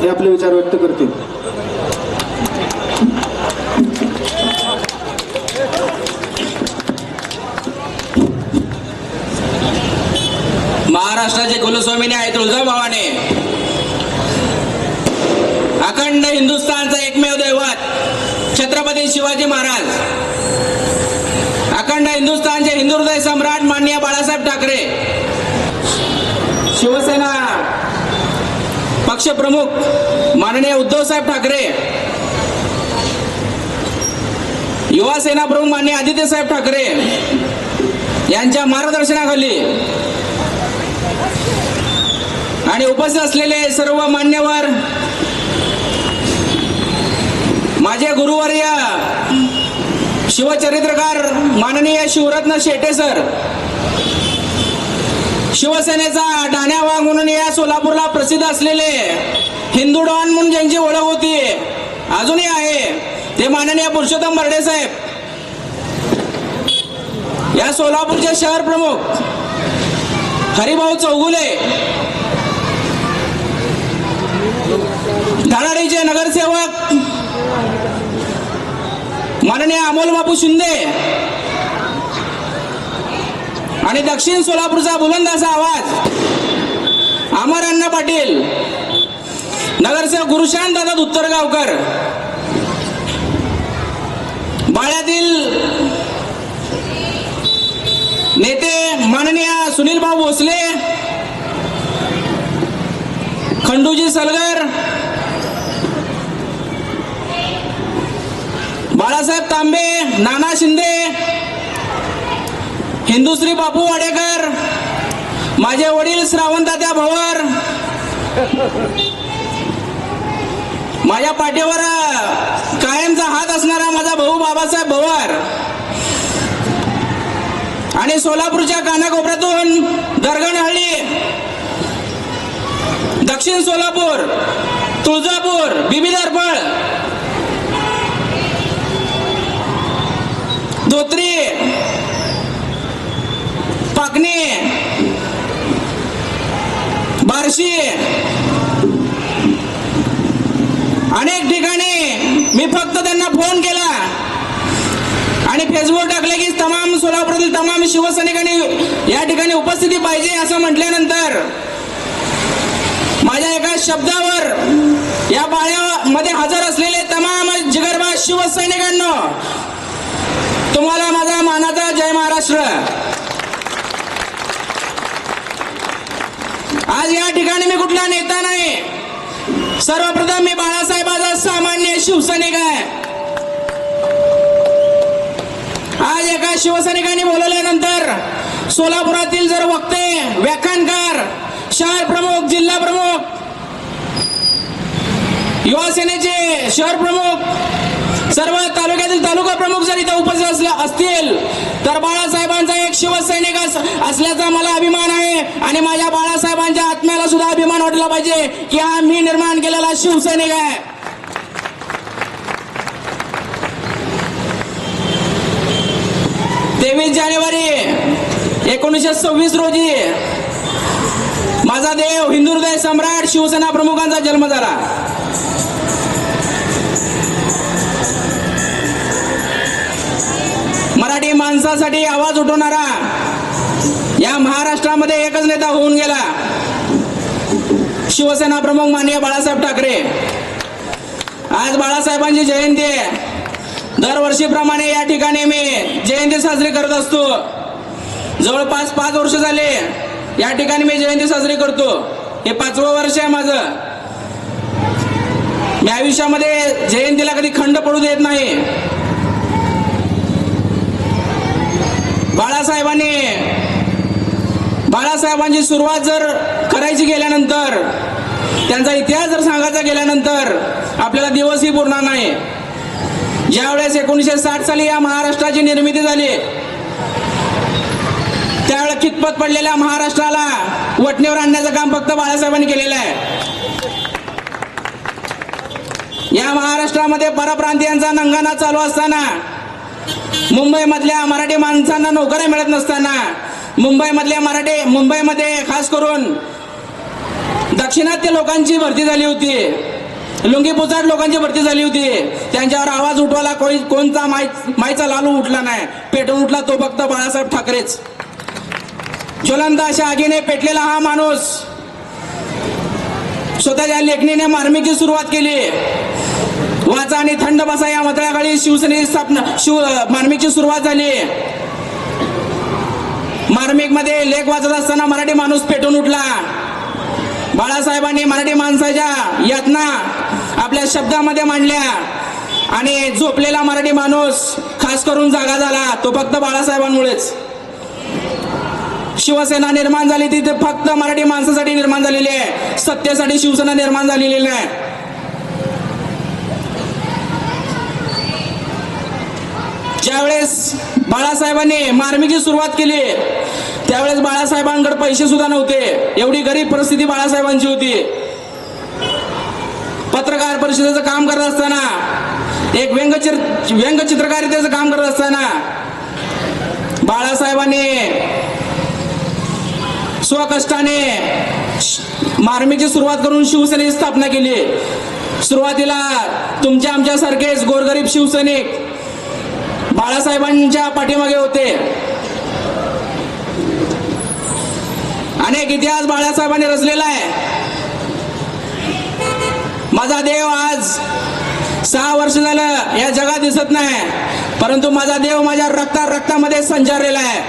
हे आपले विचार व्यक्त करतील. महाराष्ट्राचे कुलस्वामीने आहे तुळजाभवाने अखंड हिंदुस्थानचा एकमेव दैवत छत्रपती शिवाजी महाराज. अखंड हिंदुस्थानचे हिंदू हृदय सम्राट मान्य बाळासाहेब ठाकरे शिवसेना पक्षप्रमुख माननीय उद्धव साहेब ठाकरे युवा सेना प्रमुख माननीय आदित्य साहेब ठाकरे यांच्या मार्गदर्शनाखाली आणि उपस्थित असलेले सर्व मान्यवर माझे गुरुवर्य शिवचरित्रकार माननीय शिवरत्न शेटे सर शिवसेनेचा ठाण्या वाघ म्हणून या सोलापूरला प्रसिद्ध असलेले हिंदू डॉन म्हणून ज्यांची ओळख होती अजूनही आहे. ते माननीय पुरुषोत्तम बर्डे साहेब. या सोलापूरचे शहर प्रमुख हरिभाऊ चौगुले. धडाडीचे नगरसेवक माननीय अमोल बापू शिंदे. आणि दक्षिण सोलापूरचा बुलंद असा आवाज. अमर अण्णा पाटील. नगरसेवक गुरुशांत दादा उत्तरगावकर बाळ्यातील नेते माननीय सुनील भाऊ भोसले. खंडूजी सलगर. बाळासाहेब तांबे नाना शिंदे. हिंदुश्री बापू वाडेकर माझे वडील श्रावणदात्या भवर माझ्या पाठीवर कायमचा हात असणारा माझा भाऊ बाबासाहेब भवर आणि सोलापूरच्या कानाकोपऱ्यातून दरगणहಳ್ಳಿ दक्षिण सोलापूर तुळजापूर बिबीदारफळ धोत्री पाकणी बार्शी अनेक ठिकाणी मी फक्त त्यांना फोन केला. आणि फेसबुक टाकले की तमाम सोलापुरातील तमाम शिवसैनिकांनी या ठिकाणी उपस्थिती पाहिजे असं म्हटल्यानंतर माझ्या एका शब्दावर या बाळ्यामध्ये हजर असलेले तमाम जिगरबा शिवसैनिकांना तुम्हाला माझा मानाचा जय महाराष्ट्र. आज या ठिकाणी मी कुठला नेता नाही. सर्वप्रथम मी बाळासाहेबाचा सामान्य शिवसैनिक आहे. आज एका शिवसैनिकाने बोलवल्यानंतर सोलापुरातील जर वक्ते व्याख्यानकार शहर प्रमुख जिल्हा प्रमुख युवा सेनेचे शहर प्रमुख सर्व तालुक्यातील तालुका प्रमुख जर इथं उपस्थित असल्या असतील तर बाळासाहेबांचा एक शिवसैनिक असल्याचा मला अभिमान आहे. आणि माझ्या बाळासाहेबांच्या आत्म्याला सुद्धा अभिमान वाटला पाहिजे की हा मी निर्माण केलेला शिवसैनिक आहे. तेवीस जानेवारी एकोणीसशे सव्वीस रोजी माझा देव हिंदू हृदय सम्राट शिवसेना प्रमुखांचा जन्म झाला. मराठी माणसासाठी आवाज उठवणारा या महाराष्ट्रामध्ये एकच नेता होऊन गेला. शिवसेना प्रमुख माननीय बाळासाहेब ठाकरे. आज बाळासाहेबांची जयंती आहे. दरवर्षीप्रमाणे या ठिकाणी मी जयंती साजरी करत असतो. जवळपास पाच वर्ष झाले या ठिकाणी मी जयंती साजरी करतो. हे पाचवं वर्ष आहे माझं. मी आयुष्यामध्ये जयंतीला कधी खंड पडू देत नाही. बाळासाहेबांनी बाळासाहेबांची सुरुवात जर करायची गेल्यानंतर त्यांचा इतिहास जर सांगायचा गेल्यानंतर आपल्याला दिवसही पुरणार नाही. ज्यावेळेस एकोणीसशे साठ साली या महाराष्ट्राची निर्मिती झाली त्यावेळेस कितपत पडलेल्या महाराष्ट्राला वटणीवर आणण्याचं काम फक्त बाळासाहेबांनी केलेलं आहे. या महाराष्ट्रामध्ये परप्रांतीयांचा नंगाना चालू असताना मुंबईमधल्या मराठी माणसांना नोकऱ्या मिळत नसताना मुंबईमधल्या मराठी मुंबईमध्ये खास करून दक्षिणात्य लोकांची भरती झाली होती. लुंगी पुचाट लोकांची भरती झाली होती. त्यांच्यावर आवाज उठवायला कोणी कोणता माय माईचा लालू उठला नाही. पेटून उठला तो फक्त बाळासाहेब ठाकरेच. ज्वलंत अशा आगीने पेटलेला हा माणूस स्वतःच्या लेखणीने मार्मिकी सुरुवात केली. वाचा आणि थंड बसा या मतळ्याकाळी शिवसेनेची स्थापना. शिव मार्मिकची सुरुवात झाली. मार्मिकमध्ये लेख वाचत असताना मराठी माणूस पेटून उठला. बाळासाहेबांनी मराठी माणसाच्या यातना आपल्या शब्दामध्ये मांडल्या आणि झोपलेला मराठी माणूस खास करून जागा झाला. तो फक्त बाळासाहेबांमुळेच. शिवसेना निर्माण झाली ती फक्त मराठी माणसासाठी निर्माण झालेली आहे. सत्तेसाठी शिवसेना निर्माण झालेली नाही. ज्यावेळेस बाळासाहेबांनी मार्मिकची सुरुवात केली त्यावेळेस बाळासाहेबांकडे पैसे सुद्धा नव्हते. एवढी गरीब परिस्थिती बाळासाहेबांची होती. पत्रकार परिषदेचं काम करत असताना एक व्यंगचित्र व्यंगचित्रकारितेचं काम करत असताना बाळासाहेबांनी स्वकष्टाने मार्मीची सुरुवात करून शिवसेनेची स्थापना केली. सुरुवातीला तुमच्या आमच्यासारखेच गोरगरीब शिवसैनिक बाळासाहेबांच्या पाठीमागे होते. अनेक इतिहास बाळासाहेबांनी रचलेला आहे. माझा देव आज सहा वर्ष झालं या जगात दिसत नाही परंतु माझा देव माझ्या रक्ता रक्तामध्ये संचारलेला आहे.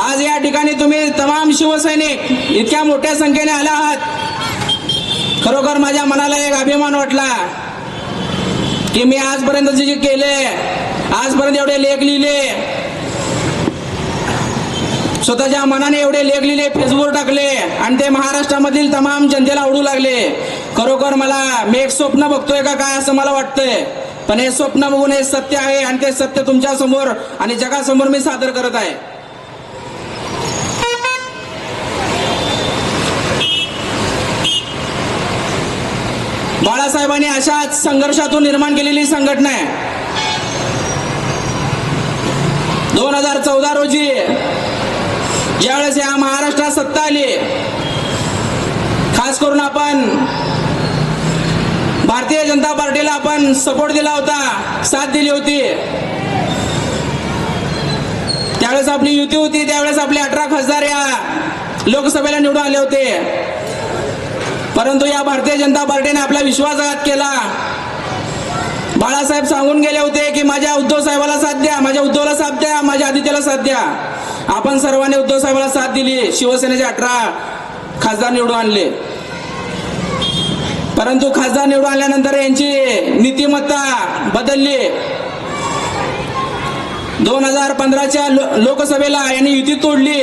आज या ठिकाणी तुम्ही तमाम शिवसैनिक इतक्या मोठ्या संख्येने आला आहात. खरोखर माझ्या मनाला एक अभिमान वाटला की मी आजपर्यंत जे केले आजपर्यंत एवढे लेख लिहिले स्वतःच्या मनाने एवढे लेख लिहिले फेसबुक टाकले आणि ते महाराष्ट्रामधील तमाम जनतेला आवडू लागले. खरोखर मला मी एक स्वप्न बघतोय का काय असं मला वाटतंय. पण हे स्वप्न बघून हे सत्य आहे आणि ते सत्य तुमच्यासमोर आणि जगासमोर मी सादर करत आहे. बाळासाहेबांनी अशाच संघर्षातून निर्माण केलेली संघटना आहे. दोन हजार चौदा रोजी ज्यावेळेस या महाराष्ट्रात सत्ता आली खास करून आपण भारतीय जनता पार्टीला आपण सपोर्ट दिला होता साथ दिली होती. त्यावेळेस आपली युती होती त्यावेळेस आपले अठरा खासदार या लोकसभेला निवडून आले होते. परंतु या भारतीय जनता पार्टीने आपला विश्वासघात केला. बाळासाहेब सांगून गेले होते की माझ्या उद्धव साहेबाला साथ द्या माझ्या उद्धवला साथ द्या माझ्या आदित्यला साथ द्या. आपण सर्वांनी उद्धव साहेबाला साथ दिली शिवसेनेचे अठरा खासदार निवडून आणले. परंतु खासदार निवडून आल्यानंतर यांची नीतिमत्ता बदलली. दोन हजार पंधराच्या लोकसभेला यांनी युती तोडली.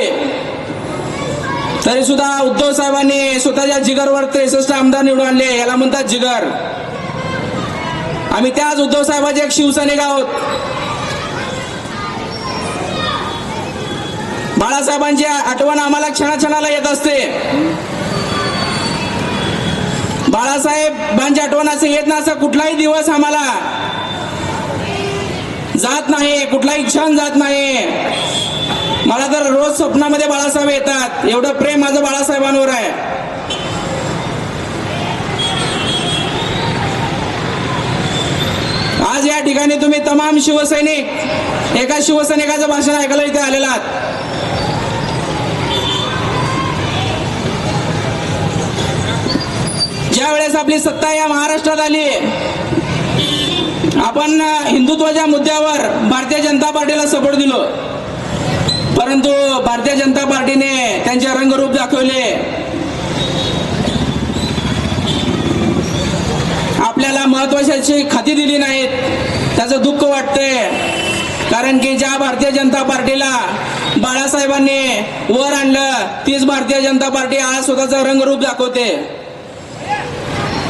तरी सुद्धा उद्धव साहेबांनी स्वतःच्या जिगरवर त्रेसष्ट आमदार निवडून आणले याला म्हणतात जिगर. आम्ही त्याच उद्धव साहेबांचे एक शिवसैनिक आहोत. बाळासाहेबांची आठवण आम्हाला क्षणाक्षणाला येत असते. बाळासाहेबांची आठवण असं येत ना असं कुठलाही दिवस आम्हाला जात नाही कुठलाही क्षण जात नाही. मला तर रोज स्वप्नामध्ये बाळासाहेब येतात. एवढं प्रेम माझं बाळासाहेबांवर आहे. आज या ठिकाणी तुम्ही तमाम शिवसैनिक एका शिवसैनिकाचं भाषण ऐकायला इथे आलेला आहात. ज्या वेळेस आपली सत्ता या महाराष्ट्रात आली आपण हिंदुत्वाच्या मुद्द्यावर भारतीय जनता पार्टीला सपोर्ट दिलो. परंतु भारतीय जनता पार्टीने त्यांचे रंगरूप दाखवले. आपल्याला महत्वाची खाती दिली नाहीत. त्याचं दुःख वाटते कारण की ज्या भारतीय जनता पार्टीला बाळासाहेबांनी वर आणलं तीच भारतीय जनता पार्टी आज स्वतःचं रंगरूप दाखवते.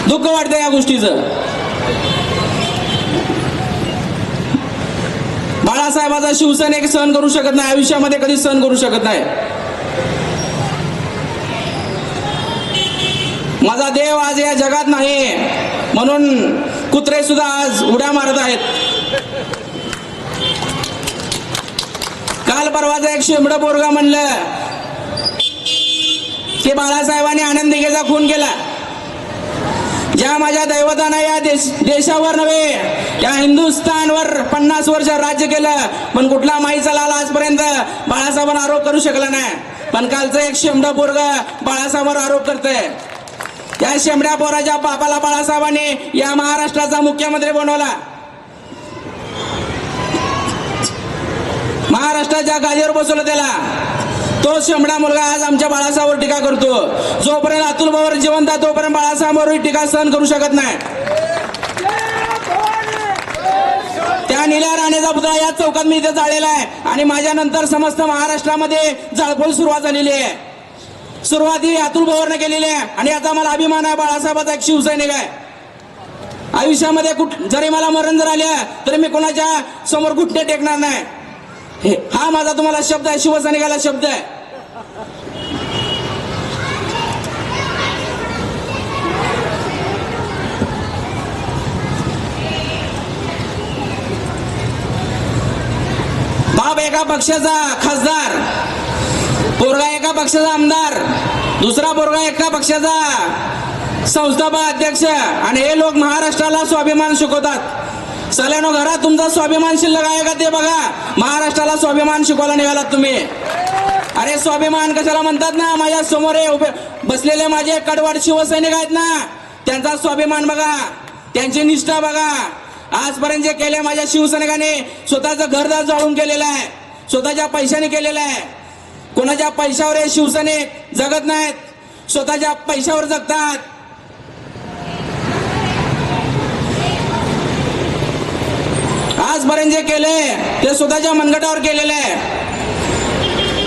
दुःख वाटतं या गोष्टीचं. बाळासाहेबाचा शिवसैनिक सहन करू शकत नाही आयुष्यामध्ये कधी सहन करू शकत नाही. माझा देव आज या जगात नाही म्हणून कुत्रे सुद्धा आज उड्या मारत आहेत. काल परवाचा एक शेंबड पोरगा म्हणलं की बाळासाहेबांनी आनंद दिघेचा खून केला. ज्या माझ्या दैवतानं या देश देशावर नव्हे या हिंदुस्थानवर पन्नास वर्ष राज्य केलं पण कुठला माईचा लाल आजपर्यंत? बाळासाहेबांवर आरोप करू शकला नाही. पण कालचं एक शेमडा पोरग बाळासाहेबांवर आरोप करतंय. त्या शेमड्या पोराच्या बापाला बाळासाहेबांनी या महाराष्ट्राचा मुख्यमंत्री बनवला. महाराष्ट्राच्या गादीवर बसवलं त्याला. तो शेमडा मुलगा आज आमच्या बाळासाहेबांवर टीका करतो. जोपर्यंत अतुल भाऊवर जिवंत आहे तोपर्यंत बाळासाहेबांवर टीका सहन करू शकत नाही. त्या निल्या राणेचा पुतळा या चौकात मी इथे जाळलेला आहे. आणि माझ्यानंतर समस्त महाराष्ट्रामध्ये जाळपोळ सुरुवात झालेली आहे. सुरुवात ही अतुल भाऊरने केलेली आहे. आणि आता मला अभिमान आहे बाळासाहेबाचा एक शिवसैनिक आहे. आयुष्यामध्ये कुठ जरी मला मरण जर आलं तरी मी कोणाच्या समोर गुट्टे टेकणार नाही. हे हा माझा तुम्हाला शब्द आहे शिवसैनिकाला शब्द आहे. बाप एका पक्षाचा खासदार पोरगा एका पक्षाचा आमदार दुसरा पोरगा एका पक्षाचा संस्थापक अध्यक्ष आणि हे लोक महाराष्ट्राला स्वाभिमान शिकवतात. सल्यानो घरा तुमचा स्वाभिमान शिल्लक आहे का ते बघा. महाराष्ट्राला स्वाभिमान शिकवायला निघालात तुम्ही. अरे स्वाभिमान कशाला म्हणतात ना माझ्यासमोर उभे बसलेले माझे कडवाड शिवसैनिक आहेत ना त्यांचा स्वाभिमान बघा. त्यांची निष्ठा बघा. आजपर्यंत जे केले माझ्या शिवसैनिकाने स्वतःचं घरदार जाळून केलेलं आहे. स्वतःच्या पैशाने केलेलं आहे. कोणाच्या पैशावर हे शिवसैनिक जगत नाहीत. स्वतःच्या पैशावर जगतात. आजपर्यंत जे केले ते स्वतःच्या मनगटावर केलेलं आहे.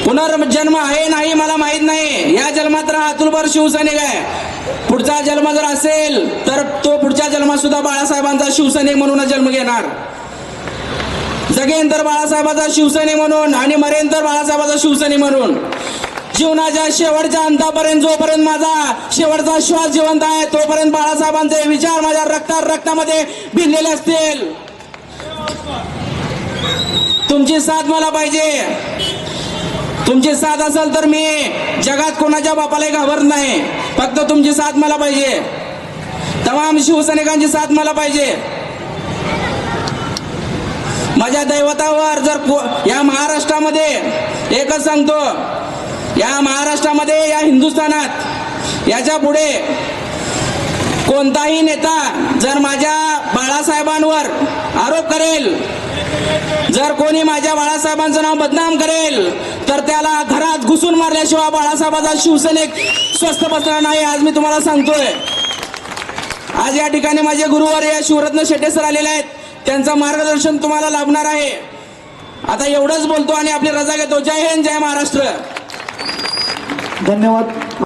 पुनर्जन्म आहे नाही मला माहीत नाही. या जन्मात तर अतुलभर शिवसैनिक आहे. पुढचा जन्म जर असेल तर तो पुढच्या जन्मात सुद्धा बाळासाहेबांचा शिवसैनिक म्हणूनच जन्म घेणार. जगेन तर बाळासाहेबाचा शिवसैनिक म्हणून आणि मरेन तर बाळासाहेबाचा शिवसैनिक म्हणून. जीवनाच्या शेवटच्या अंतापर्यंत जोपर्यंत माझा शेवटचा श्वास जिवंत आहे तोपर्यंत बाळासाहेबांचे विचार माझ्या रक्ता रक्तामध्ये भिनलेले असतील. तुमची साथ मला पाहिजे. तुमची साथ असेल तर मी जगात कोणाच्या बापालाही घाबरत नाही. फक्त तुमची साथ मला पाहिजे. तमाम शिवसैनिकांची साथ मला पाहिजे. माझ्या दैवतावर जर या महाराष्ट्रामध्ये एकच सांगतो. या महाराष्ट्रामध्ये या हिंदुस्थानात याच्यापुढे कोणताही नेता जर माझ्या बाळासाहेबांवर आरोप करेल. जर कोणी माझ्या बाळासाहेबांचं नाव बदनाम करेल तर त्याला घरात घुसून मारल्याशिवाय बाळासाहेबांचा शिवसैनिक स्वस्त बसणार नाही आज मी तुम्हाला सांगतोय. आज या ठिकाणी माझे गुरुवार या शिवरत्न शेटे सर आलेले आहेत. त्यांचं मार्गदर्शन तुम्हाला लाभणार आहे. आता एवढंच बोलतो आणि आपली रजा घेतो. जय हिंद जय महाराष्ट्र. धन्यवाद.